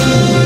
Thank you.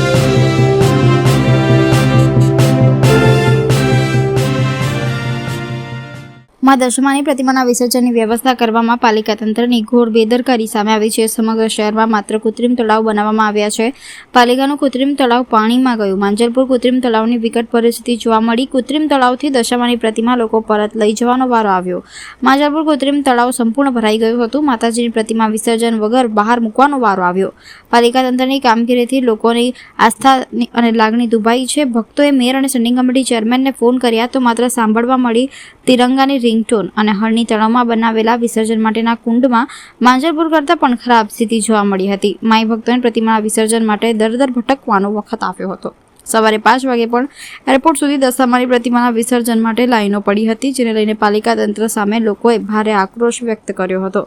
માં દશમાની પ્રતિમાના વિસર્જનની વ્યવસ્થા કરવામાં પાલિકા તંત્રની ઘોર બેદરકારી સામે આવી છે. સમગ્ર શહેરમાં માત્ર કૃત્રિમ તળાવ બનાવવામાં આવ્યા છે. પાલિકાનું કૃત્રિમ તળાવ પાણીમાં ગયું. માંજલપુર કૃત્રિમ તળાવની વિકટ પરિસ્થિતિ જોવા મળી. કૃત્રિમ તળાવથી દશામાની પ્રતિમા લોકો પરત લઈ જવાનો વારો આવ્યો. માંજલપુર કૃત્રિમ તળાવ સંપૂર્ણ ભરાઈ ગયું હતું. માતાજીની પ્રતિમા વિસર્જન વગર બહાર મૂકવાનો વારો આવ્યો. પાલિકા તંત્રની કામગીરીથી લોકોની આસ્થા અને લાગણી દુભાઈ છે. ભક્તોએ મેયર અને સ્ટેન્ડિંગ કમિટી ચેરમેનને ફોન કર્યા તો માત્ર સાંભળવા મળી તિરંગાની રિંગટોન અને હળની તળાવમાં બનાવેલા વિસર્જન માટેના કુંડમાં માંજરપુર કરતાં પણ ખરાબ સ્થિતિ જોવા મળી હતી. માઈ ભક્તોને પ્રતિમાના વિસર્જન માટે દર દર ભટકવાનો વખત આવ્યો હતો. સવારે પાંચ વાગે પણ એરપોર્ટ સુધી દશામાની પ્રતિમાના વિસર્જન માટે લાઈનો પડી હતી, જેને લઈને પાલિકા તંત્ર સામે લોકોએ ભારે આક્રોશ વ્યક્ત કર્યો હતો.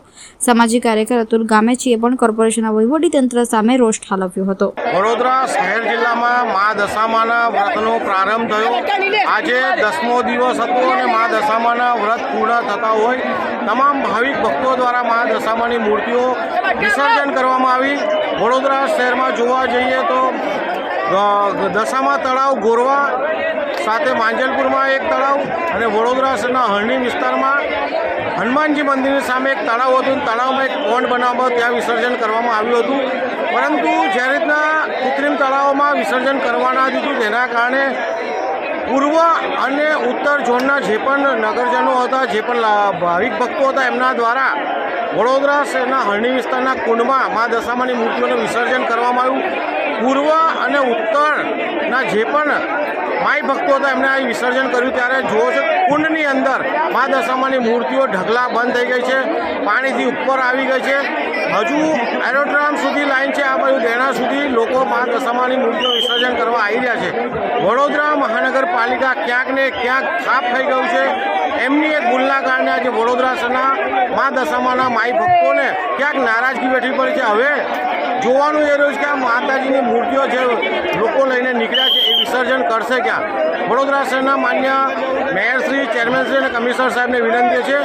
સામાજિક કાર્યકર અતુલ ગામેચીએ પણ કોર્પોરેશનના વહીવટી તંત્ર સામે રોષ ઠાલવ્યો હતો. વડોદરા શહેર જિલ્લામાં મા દશામાના વ્રતનો પ્રારંભ થયો. આજે દસમો દિવસ હતો અને મા દશામાના વ્રત પૂર્ણ થતા હોય, તમામ ભાવિક ભક્તો દ્વારા મા દશામાની મૂર્તિઓ વિસર્જન કરવામાં આવી. વડોદરા શહેરમાં જોવા જઈએ તો દશામા તળાવ ગોરવા સાથે માંજલપુરમાં એક તળાવ અને વડોદરા હરણી વિસ્તારમાં હનુમાનજી મંદિરની સામે એક તળાવ હતું. તળાવમાં એક પોન્ડ બનાવવામાં ત્યાં વિસર્જન કરવામાં આવ્યું હતું. પરંતુ જે રીતના કૃત્રિમ તળાવોમાં વિસર્જન કરવાના દીધું તેના કારણે પૂર્વ અને ઉત્તર ઝોનના જે પણ નગરજનો હતા, જે પણ ભાવિક ભક્તો હતા, એમના દ્વારા વડોદરા હરણી વિસ્તારના કુંડમાં મા દશામાની મૂર્તિઓનું વિસર્જન કરવામાં આવ્યું. પૂર્વ અને ઉત્તરના જે પણ માય ભક્તો હતા, એમને અહીં વિસર્જન કર્યું. ત્યારે જુઓ છો, કુંડની અંદર મા દશામાની મૂર્તિઓ ઢગલા બંધ થઈ ગઈ છે, પાણીથી ઉપર આવી ગઈ છે. હજુ એરોડ્રામ સુધી લાઈન છે, આ બાજુ દેણા સુધી લોકો મા દશામાની મૂર્તિઓ વિસર્જન કરવા આવી રહ્યા છે. વડોદરા મહાનગરપાલિકા ક્યાંક ને ક્યાંક ખાપ થઈ ગયું છે. એમની એક ભૂલના કારણે આજે વડોદરા શહેરના મા દશામાના માઈ ભક્તોને ક્યાંક નારાજગી બેઠી પડી છે. હવે જોવાનું એ રહ્યું છે કે આ માતાજીની મૂર્તિઓ જે લોકો લઈને નીકળ્યા છે એ વિસર્જન કરશે ક્યાં? વડોદરા શહેરના માન્ય મેયરશ્રી ચેરમેનશ્રી અને કમિશનર સાહેબને વિનંતી છે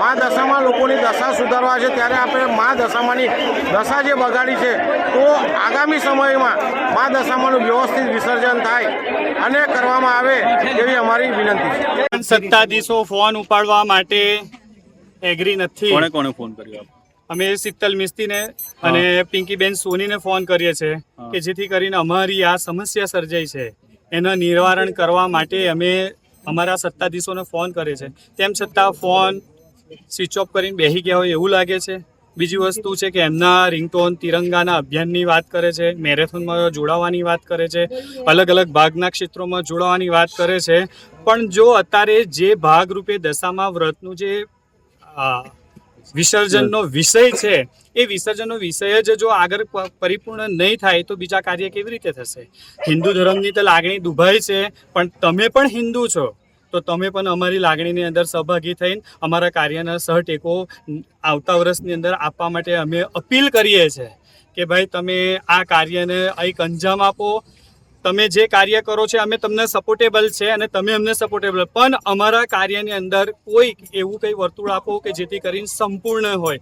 મા દશામાં લોકોની દશા સુધારવા છે ત્યારે આપણે મા દશામાની દશા જે બગાડી છે તો આગામી સમયમાં મા દશામાનું વ્યવસ્થિત વિસર્જન થાય અને કરવામાં આવે એવી અમારી વિનંતી છે. સત્તાધીશો ફોન ઉપાડવા માટે એગ્રી નથી. કોણે કોણે ફોન કર્યો? અમે શીતલ મિસ્તીને અને પિંકીબેન સોનીને ફોન કરીએ છીએ કે જેથી કરીને અમારી આ સમસ્યા સર્જાઈ છે. એના નિવારણ કરવા માટે અમે અમારા સત્તાધીશોને ફોન કરે છે તેમ છતાં ફોન સ્વિચ ઓફ કરીને બેસી ગયા હોય એવું લાગે છે. બીજી વસ્તુ છે કે એમના રિંગટોન તિરંગાના અભિયાનની વાત કરે છે, મેરેથોનમાં જોડાવાની વાત કરે છે અલગ અલગ ભાગના ક્ષેત્રોમાં જોડાવાની વાત કરે છે. પણ જો અત્યારે જે ભાગરૂપે દશામાં વ્રતનું જે વિસર્જનનો વિષય છે, એ વિસર્જનનો વિષય જ જો આગળ પરિપૂર્ણ નહીં થાય તો બીજા કાર્ય કેવી રીતે થશે? હિન્દુ ધર્મની તો લાગણી દુભાઈ છે, પણ તમે પણ હિન્દુ છો. તો તમે પણ અમારી લાગણીની અંદર સહભાગી થઈને અમારા કાર્યના સહટેકો આવતા વર્ષની અંદર આપવા માટે અમે અપીલ કરીએ છીએ કે ભાઈ તમે આ કાર્યને એક અંજામ આપો. તમે જે કાર્ય કરો છો અમે તમને સપોર્ટેબલ છે અને તમે અમને સપોર્ટેબલ પણ અમારા કાર્યની અંદર કોઈ એવું કંઈ વર્તુળ આપો કે જેથી કરીને સંપૂર્ણ હોય.